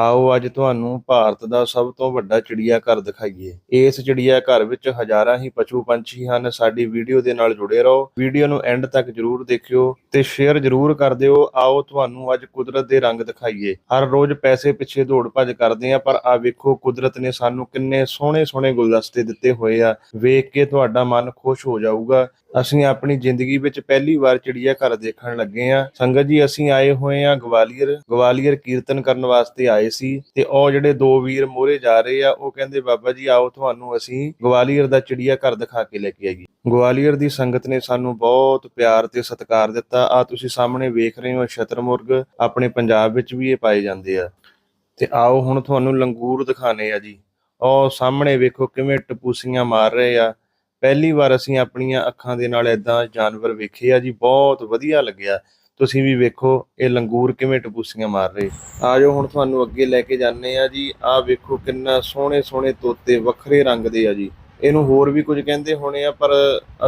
ਆਓ ਅੱਜ ਤੁਹਾਨੂੰ ਭਾਰਤ ਦਾ ਸਭ ਤੋਂ ਵੱਡਾ ਚਿੜੀਆ ਘਰ ਦਿਖਾਈਏ। ਇਸ ਚਿੜੀਆ ਘਰ ਵਿੱਚ ਹਜ਼ਾਰਾਂ ਹੀ ਪਸ਼ੂ ਪੰਛੀ ਹਨ। ਸਾਡੀ ਵੀਡੀਓ ਦੇ ਨਾਲ ਜੁੜੇ ਰਹੋ। ਵੀਡੀਓ ਨੂੰ ਐਂਡ ਤੱਕ ਜਰੂਰ ਦੇਖਿਓ ਤੇ ਸ਼ੇਅਰ ਜਰੂਰ ਕਰ ਦਿਓ। ਆਓ ਤੁਹਾਨੂੰ ਅੱਜ ਕੁਦਰਤ ਦੇ ਰੰਗ ਦਿਖਾਈਏ। ਹਰ ਰੋਜ਼ ਪੈਸੇ ਪਿੱਛੇ ਦੌੜ ਭੱਜ ਕਰਦੇ ਆ ਪਰ ਆ ਵੇਖੋ, ਕੁਦਰਤ ਨੇ ਸਾਨੂੰ ਕਿੰਨੇ ਸੋਹਣੇ ਸੋਹਣੇ ਗੁਲਦਸਤੇ ਦਿੱਤੇ ਹੋਏ ਆ। ਵੇਖ ਕੇ ਤੁਹਾਡਾ ਮਨ ਖੁਸ਼ ਹੋ ਜਾਊਗਾ। ਅਸੀਂ ਆਪਣੀ ਜ਼ਿੰਦਗੀ ਵਿੱਚ ਪਹਿਲੀ ਵਾਰ ਚਿੜੀਆ ਘਰ ਦੇਖਣ ਲੱਗੇ ਆ ਸੰਗਤ ਜੀ, ਅਸੀਂ ਆਏ ਹੋਏ ਆ ਗਵਾਲੀਅਰ। ਗਵਾਲੀਅਰ ਕੀਰਤਨ ਕਰਨ ਵਾਸਤੇ ਆਏ ਸੀ ਤੇ ਉਹ ਜਿਹੜੇ ਦੋ ਵੀਰ ਮੋਰੇ ਜਾ ਰਹੇ ਆ, ਉਹ ਕਹਿੰਦੇ, ਬਾਬਾ ਜੀ, ਆਓ ਤੁਹਾਨੂੰ ਅਸੀਂ ਗਵਾਲੀਅਰ ਦਾ ਚਿੜੀਆ ਘਰ ਦਿਖਾ ਕੇ ਲੈ ਕੇ ਆਈਏ। ਗਵਾਲੀਅਰ ਦੀ ਸੰਗਤ ਨੇ ਸਾਨੂੰ ਬਹੁਤ ਪਿਆਰ ਤੇ ਸਤਿਕਾਰ ਦਿੱਤਾ। ਆ ਤੁਸੀਂ ਸਾਹਮਣੇ ਵੇਖ ਰਹੇ ਹੋ ਸ਼ਤਰਮੁਰਗ ਆਪਣੇ ਪੰਜਾਬ ਵਿੱਚ ਵੀ ਇਹ ਪਾਏ ਜਾਂਦੇ ਆ। ਤੇ ਆਓ ਹੁਣ ਤੁਹਾਨੂੰ ਲੰਗੂਰ ਦਿਖਾਣੇ ਆ ਜੀ। ਉਹ ਸਾਹਮਣੇ ਵੇਖੋ ਕਿਵੇਂ ਟਪੂਸੀਆਂ ਮਾਰ ਰਹੇ ਆ। ਪਹਿਲੀ ਵਾਰ ਅਸੀਂ ਆਪਣੀਆਂ ਅੱਖਾਂ ਦੇ ਨਾਲ ਇਦਾਂ ਜਾਨਵਰ ਵੇਖੇ ਆ ਜੀ, ਬਹੁਤ ਵਧੀਆ ਲੱਗਿਆ। ਤੁਸੀਂ ਵੀ ਵੇਖੋ, ਇਹ ਲੰਗੂਰ ਕਿਵੇਂ ਟਪੂਸੀਆਂ ਮਾਰ ਰਹੇ। ਆ ਜਾਓ, ਹੁਣ ਤੁਹਾਨੂੰ ਅੱਗੇ ਲੈ ਕੇ ਜਾਂਦੇ ਆ ਜੀ। ਆਹ ਵੇਖੋ ਕਿੰਨਾ ਸੋਹਣੇ ਸੋਹਣੇ ਤੋਤੇ, ਵੱਖਰੇ ਰੰਗ ਦੇ ਆ ਜੀ। ਇਹਨੂੰ ਹੋਰ ਵੀ ਕੁਝ ਕਹਿੰਦੇ ਹੋਣੇ ਆ, ਪਰ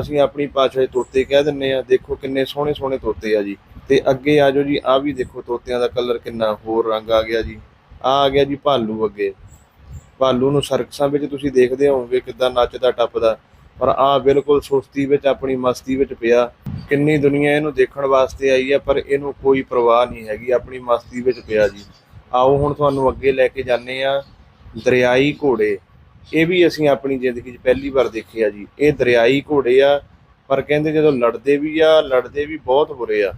ਅਸੀਂ ਆਪਣੀ ਭਾਸ਼ਾ 'ਚ ਤੋਤੇ ਕਹਿ ਦਿੰਨੇ ਆ, ਦੇਖੋ ਕਿੰਨੇ ਸੋਹਣੇ ਸੋਹਣੇ ਤੋਤੇ ਆ ਜੀ। ਤੇ ਅੱਗੇ ਆ ਜਾਓ ਜੀ ਆਹ ਵੀ ਦੇਖੋ ਤੋਤਿਆਂ ਦਾ ਕਲਰ ਕਿੰਨਾ ਹੋਰ ਰੰਗ ਆ ਗਿਆ ਜੀ। ਆ ਆ ਗਿਆ ਜੀ ਭਾਲੂ ਅੱਗੇ। ਭਾਲੂ ਨੂੰ ਸਰਕਸਾਂ ਵਿੱਚ ਤੁਸੀਂ ਦੇਖਦੇ ਹੋਵੋਗੇ ਕਿਦਾਂ ਨੱਚਦਾ, ਟੱਪਦਾ। ਪਰ ਆ ਬਿਲਕੁਲ ਸੁਸਤੀ ਵਿੱਚ, ਆਪਣੀ ਮਸਤੀ ਵਿੱਚ ਪਿਆ। ਕਿੰਨੀ ਦੁਨੀਆ ਇਹਨੂੰ ਦੇਖਣ ਵਾਸਤੇ ਆਈ ਹੈ, ਪਰ ਇਹਨੂੰ ਕੋਈ ਪਰਵਾਹ ਨਹੀਂ ਹੈਗੀ, ਆਪਣੀ ਮਸਤੀ ਵਿੱਚ ਪਿਆ ਜੀ। ਆਓ ਹੁਣ ਤੁਹਾਨੂੰ ਅੱਗੇ ਲੈ ਕੇ ਜਾਂਦੇ ਆ ਦਰਿਆਈ ਘੋੜੇ। ਇਹ ਵੀ ਅਸੀਂ ਆਪਣੀ ਜ਼ਿੰਦਗੀ 'ਚ ਪਹਿਲੀ ਵਾਰ ਦੇਖੇ ਆ ਜੀ। ਇਹ ਦਰਿਆਈ ਘੋੜੇ ਆ, ਪਰ ਕਹਿੰਦੇ ਜਦੋਂ ਲੜਦੇ ਵੀ ਆ, ਲੜਦੇ ਵੀ ਬਹੁਤ ਬੁਰੇ ਆ।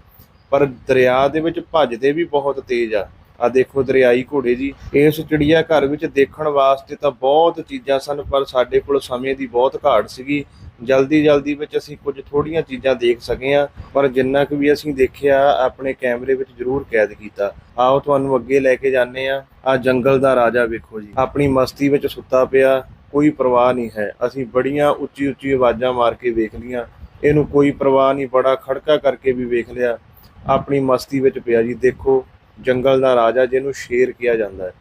ਪਰ ਦਰਿਆ ਦੇ ਵਿੱਚ ਭੱਜਦੇ ਵੀ ਬਹੁਤ ਤੇਜ਼ ਆ। ਆ ਦੇਖੋ ਦਰਿਆਈ ਘੋੜੇ ਜੀ, ਇਸ ਚਿੜੀਆ ਘਰ ਵਿੱਚ ਦੇਖਣ ਵਾਸਤੇ ਤਾਂ ਬਹੁਤ ਚੀਜ਼ਾਂ ਸਨ, ਪਰ ਸਾਡੇ ਕੋਲ ਸਮੇਂ ਦੀ ਬਹੁਤ ਘਾਟ ਸੀਗੀ। ਜਲਦੀ ਜਲਦੀ ਵਿੱਚ ਅਸੀਂ ਕੁਝ ਥੋੜੀਆਂ ਚੀਜ਼ਾਂ ਦੇਖ ਸਕੇ ਆ ਪਰ ਜਿੰਨਾ ਕੁ ਵੀ ਅਸੀਂ ਦੇਖਿਆ, ਆਪਣੇ ਕੈਮਰੇ ਵਿੱਚ ਜ਼ਰੂਰ ਕੈਦ ਕੀਤਾ। ਆਓ ਤੁਹਾਨੂੰ ਅੱਗੇ ਲੈ ਕੇ ਜਾਂਦੇ ਆ ਆ ਜੰਗਲ ਦਾ ਰਾਜਾ ਵੇਖੋ ਜੀ। ਆਪਣੀ ਮਸਤੀ ਵਿੱਚ ਸੁੱਤਾ ਪਿਆ, ਕੋਈ ਪਰਵਾਹ ਨਹੀਂ ਹੈ। ਅਸੀਂ ਬੜੀਆਂ ਉੱਚੀ ਉੱਚੀ ਆਵਾਜ਼ਾਂ ਮਾਰ ਕੇ ਵੇਖ ਲੀਆਂ ਇਹਨੂੰ ਕੋਈ ਪਰਵਾਹ ਨਹੀਂ, ਬੜਾ ਖੜਕਾ ਕਰਕੇ ਵੀ ਵੇਖ ਲਿਆ। ਆਪਣੀ ਮਸਤੀ ਵਿੱਚ ਪਿਆ ਜੀ, ਦੇਖੋ। ਜੰਗਲ ਦਾ ਰਾਜਾ ਜਿਹਨੂੰ ਸ਼ੇਰ ਕਿਹਾ ਜਾਂਦਾ ਹੈ।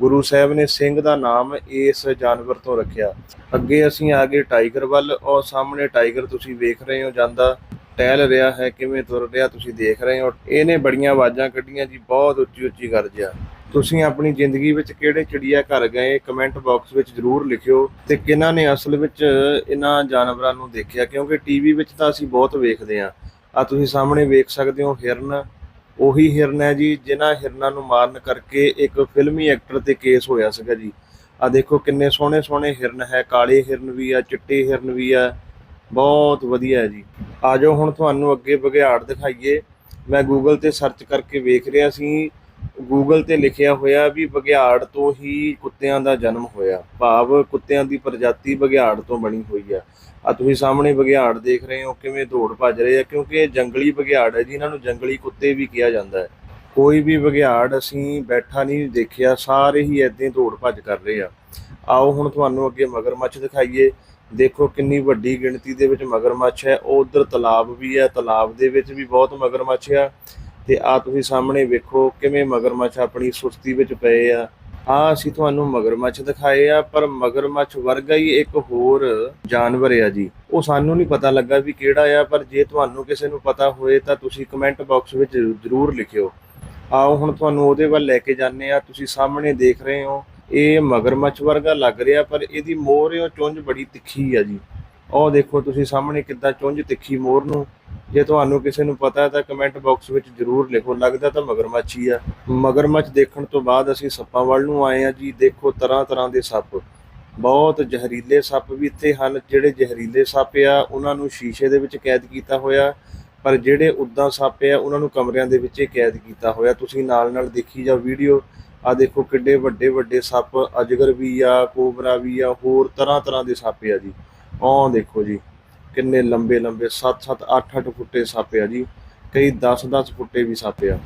ਗੁਰੂ ਸਾਹਿਬ ਨੇ ਸਿੰਘ ਦਾ ਨਾਮ ਇਸ ਜਾਨਵਰ ਤੋਂ ਰੱਖਿਆ। ਅੱਗੇ ਅਸੀਂ ਆ ਗਏ ਟਾਈਗਰ ਵੱਲ ਔਰ ਸਾਹਮਣੇ ਟਾਈਗਰ ਤੁਸੀਂ ਵੇਖ ਰਹੇ ਹੋ, ਜਾਂਦਾ ਟਹਿਲ ਰਿਹਾ ਹੈ, ਕਿਵੇਂ ਤੁਰ ਰਿਹਾ ਤੁਸੀਂ ਦੇਖ ਰਹੇ ਹੋ। ਇਹਨੇ ਬੜੀਆਂ ਆਵਾਜ਼ਾਂ ਕੱਢੀਆਂ ਜੀ, ਬਹੁਤ ਉੱਚੀ ਉੱਚੀ ਗਰਜਿਆ ਤੁਸੀਂ ਆਪਣੀ ਜ਼ਿੰਦਗੀ ਵਿੱਚ ਕਿਹੜੇ ਚਿੜੀਆ ਘਰ ਗਏ ਕਮੈਂਟ ਬਾਕਸ ਵਿੱਚ ਜ਼ਰੂਰ ਲਿਖਿਓ। ਤੇ ਕਿਹਨਾਂ ਨੇ ਅਸਲ ਵਿੱਚ ਇਹਨਾਂ ਜਾਨਵਰਾਂ ਨੂੰ ਦੇਖਿਆ? ਕਿਉਂਕਿ ਟੀਵੀ ਵਿੱਚ ਤਾਂ ਅਸੀਂ ਬਹੁਤ ਵੇਖਦੇ ਆ ਆ ਤੁਸੀਂ ਸਾਹਮਣੇ ਵੇਖ ਸਕਦੇ ਹੋ, ਹਿਰਨ ਉਹੀ ਹਿਰਨ ਹੈ ਜੀ, ਜਿਨ੍ਹਾਂ ਹਿਰਨਾਂ ਨੂੰ ਮਾਰਨ ਕਰਕੇ ਇੱਕ ਫਿਲਮੀ ਐਕਟਰ ਤੇ ਕੇਸ ਹੋਇਆ ਸੀਗਾ ਜੀ। ਆ ਦੇਖੋ ਕਿੰਨੇ ਸੋਹਣੇ ਸੋਹਣੇ ਹਿਰਨ ਹੈ, ਕਾਲੇ ਹਿਰਨ ਵੀ ਆ, ਚਿੱਟੇ ਹਿਰਨ ਵੀ ਆ, ਬਹੁਤ ਵਧੀਆ ਹੈ ਜੀ। ਆਜੋ ਹੁਣ ਤੁਹਾਨੂੰ ਅੱਗੇ ਬਘਿਆੜ ਦਿਖਾਈਏ। ਮੈਂ ਗੂਗਲ ਤੇ ਸਰਚ ਕਰਕੇ ਵੇਖ ਰਿਹਾ ਸੀ ਗੂਗਲ ਤੇ ਲਿਖਿਆ ਹੋਇਆ ਵੀ ਬਘਿਆੜ ਤੋਂ ਹੀ ਕੁੱਤਿਆਂ ਦਾ ਜਨਮ ਹੋਇਆ। ਭਾਵ ਕੁੱਤਿਆਂ ਦੀ ਪ੍ਰਜਾਤੀ ਬਘਿਆੜ ਤੋਂ ਬਣੀ ਹੋਈ ਆ। ਆ ਤੁਸੀਂ ਸਾਹਮਣੇ ਬਘਿਆੜ ਦੇਖ ਰਹੇ ਹੋ, ਕਿਵੇਂ ਦੌੜ ਭੱਜ ਰਹੇ ਆ, ਕਿਉਂਕਿ ਇਹ ਜੰਗਲੀ ਬਘਿਆੜ ਹੈ ਜੀ, ਇਹਨਾਂ ਨੂੰ ਜੰਗਲੀ ਕੁੱਤੇ ਵੀ ਕਿਹਾ ਜਾਂਦਾ ਹੈ। ਕੋਈ ਵੀ ਬਘਿਆੜ ਅਸੀਂ ਬੈਠਾ ਨਹੀਂ ਦੇਖਿਆ, ਸਾਰੇ ਹੀ ਐਦਾਂ ਹੀ ਦੌੜ ਭੱਜ ਕਰ ਰਹੇ ਆ। ਆਓ ਹੁਣ ਤੁਹਾਨੂੰ ਅੱਗੇ ਮਗਰਮੱਛ ਦਿਖਾਈਏ। ਦੇਖੋ ਕਿੰਨੀ ਵੱਡੀ ਗਿਣਤੀ ਦੇ ਵਿੱਚ ਮਗਰਮੱਛ ਹੈ। ਉਧਰ ਤਲਾਬ ਵੀ ਹੈ, ਤਲਾਬ ਦੇ ਵਿੱਚ ਵੀ ਬਹੁਤ ਮਗਰਮੱਛ ਆ। ਤੇ ਆ ਤੁਸੀਂ ਸਾਹਮਣੇ ਵੇਖੋ ਕਿਵੇਂ ਮਗਰਮੱਛ ਆਪਣੀ ਸੁਸਤੀ ਵਿੱਚ ਪਏ ਆ। ਆ ਅਸੀਂ ਤੁਹਾਨੂੰ ਮਗਰਮੱਛ ਦਿਖਾਏ ਆ, ਪਰ ਮਗਰਮੱਛ ਵਰਗਾ ਹੀ ਇੱਕ ਹੋਰ ਜਾਨਵਰ ਆ ਜੀ। ਉਹ ਸਾਨੂੰ ਨਹੀਂ ਪਤਾ ਲੱਗਾ ਵੀ ਕਿਹੜਾ ਆ, ਪਰ ਜੇ ਤੁਹਾਨੂੰ ਕਿਸੇ ਨੂੰ ਪਤਾ ਹੋਏ ਤਾਂ ਤੁਸੀਂ ਕਮੈਂਟ ਬਾਕਸ ਵਿੱਚ ਜ਼ਰੂਰ ਲਿਖਿਓ। ਆਓ, ਹੁਣ ਤੁਹਾਨੂੰ ਉਹਦੇ ਵੱਲ ਲੈ ਕੇ ਜਾਂਦੇ ਆ। ਤੁਸੀਂ ਸਾਹਮਣੇ ਦੇਖ ਰਹੇ ਹੋ, ਇਹ ਮਗਰਮੱਛ ਵਰਗਾ ਲੱਗ ਰਿਹਾ, ਪਰ ਇਹਦੀ ਮੋਹਰ ਉਹ ਚੁੰਝ ਬੜੀ ਤਿੱਖੀ ਆ ਜੀ। ਉਹ ਦੇਖੋ, ਤੁਸੀਂ ਸਾਹਮਣੇ ਕਿੱਦਾਂ ਚੁੰਝ ਤਿੱਖੀ ਮੋਰ ਨੂੰ। ਜੇ ਤੁਹਾਨੂੰ ਕਿਸੇ ਨੂੰ ਪਤਾ ਹੈ ਤਾਂ ਕਮੈਂਟ ਬਾਕਸ ਵਿੱਚ ਜ਼ਰੂਰ ਲਿਖੋ। ਲੱਗਦਾ ਤਾਂ ਮਗਰਮੱਛ ਹੀ ਆ। ਮਗਰਮੱਛ ਦੇਖਣ ਤੋਂ ਬਾਅਦ ਅਸੀਂ ਸੱਪਾਂ ਵੱਲ ਨੂੰ ਆਏ ਆ ਜੀ। ਦੇਖੋ ਤਰ੍ਹਾਂ ਤਰ੍ਹਾਂ ਦੇ ਸੱਪ। ਬਹੁਤ ਜ਼ਹਿਰੀਲੇ ਸੱਪ ਵੀ ਇੱਥੇ ਹਨ। ਜਿਹੜੇ ਜ਼ਹਿਰੀਲੇ ਸੱਪ ਆ, ਉਹਨਾਂ ਨੂੰ ਸ਼ੀਸ਼ੇ ਦੇ ਵਿੱਚ ਕੈਦ ਕੀਤਾ ਹੋਇਆ। ਪਰ ਜਿਹੜੇ ਉਦਾਂ ਸੱਪ ਆ, ਉਹਨਾਂ ਨੂੰ ਕਮਰਿਆਂ ਦੇ ਵਿੱਚ ਹੀ ਕੈਦ ਕੀਤਾ ਹੋਇਆ। ਤੁਸੀਂ ਨਾਲ ਨਾਲ ਦੇਖੀ ਜਾ ਵੀਡੀਓ। ਆ ਦੇਖੋ ਕਿੱਡੇ ਵੱਡੇ ਵੱਡੇ ਸੱਪ। ਅਜਗਰ ਵੀ ਆ, ਕੋਬਰਾ ਵੀ ਆ, ਹੋਰ ਤਰ੍ਹਾਂ ਤਰ੍ਹਾਂ ਦੇ ਸੱਪ ਆ ਜੀ। ਆਹ ਦੇਖੋ ਜੀ, ਕਿੰਨੇ ਲੰਬੇ ਲੰਬੇ 7-7 8-8 ਫੁੱਟੇ ਸੱਪ ਆ ਜੀ, ਕਈ 10-10 ਫੁੱਟੇ ਵੀ ਸੱਪ ਆ।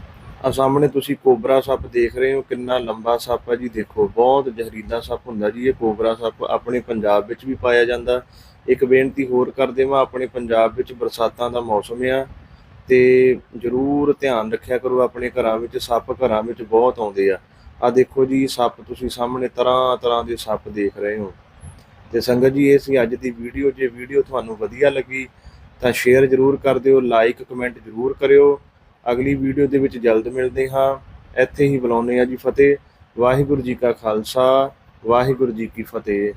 ਆ ਸਾਹਮਣੇ ਤੁਸੀਂ ਕੋਬਰਾ ਸੱਪ ਦੇਖ ਰਹੇ ਹੋ, ਕਿੰਨਾ ਲੰਬਾ ਸੱਪ ਆ ਜੀ, ਦੇਖੋ, ਬਹੁਤ ਜ਼ਹਿਰੀਲਾ ਸੱਪ ਹੁੰਦਾ ਜੀ, ਇਹ ਕੋਬਰਾ ਸੱਪ ਆਪਣੇ ਪੰਜਾਬ ਵਿੱਚ ਵੀ ਪਾਇਆ ਜਾਂਦਾ। ਇੱਕ ਬੇਨਤੀ ਹੋਰ ਕਰ ਦੇਵਾਂ, ਆਪਣੇ ਪੰਜਾਬ ਵਿੱਚ ਬਰਸਾਤਾਂ ਦਾ ਮੌਸਮ ਆ, ਤੇ ਜ਼ਰੂਰ ਧਿਆਨ ਰੱਖਿਆ ਕਰੋ, ਆਪਣੇ ਘਰਾਂ ਵਿੱਚ ਸੱਪ ਘਰਾਂ ਵਿੱਚ ਬਹੁਤ ਆਉਂਦੇ ਆ। ਆ ਦੇਖੋ ਜੀ, ਸੱਪ ਤੁਸੀਂ ਸਾਹਮਣੇ ਤਰ੍ਹਾਂ ਤਰ੍ਹਾਂ ਦੇ ਸੱਪ ਦੇਖ ਰਹੇ ਹੋ। ਤੇ ਸੰਗਤ ਜੀ, ਇਹ ਸੀ ਅੱਜ ਦੀ ਵੀਡੀਓ। ਜੇ ਵੀਡੀਓ ਤੁਹਾਨੂੰ ਵਧੀਆ ਲੱਗੀ ਤਾਂ ਸ਼ੇਅਰ ਜ਼ਰੂਰ ਕਰ ਦਿਓ ਲਾਈਕ ਕਮੈਂਟ ਜ਼ਰੂਰ ਕਰਿਓ। ਅਗਲੀ ਵੀਡੀਓ ਦੇ ਵਿੱਚ ਜਲਦ ਮਿਲਦੇ ਹਾਂ। ਇੱਥੇ ਹੀ ਬੁਲਾਉਂਦੇ ਆ ਜੀ ਫਤਿਹ। ਵਾਹਿਗੁਰੂ ਜੀ ਕਾ ਖਾਲਸਾ, ਵਾਹਿਗੁਰੂ ਜੀ ਕੀ ਫਤਿਹ।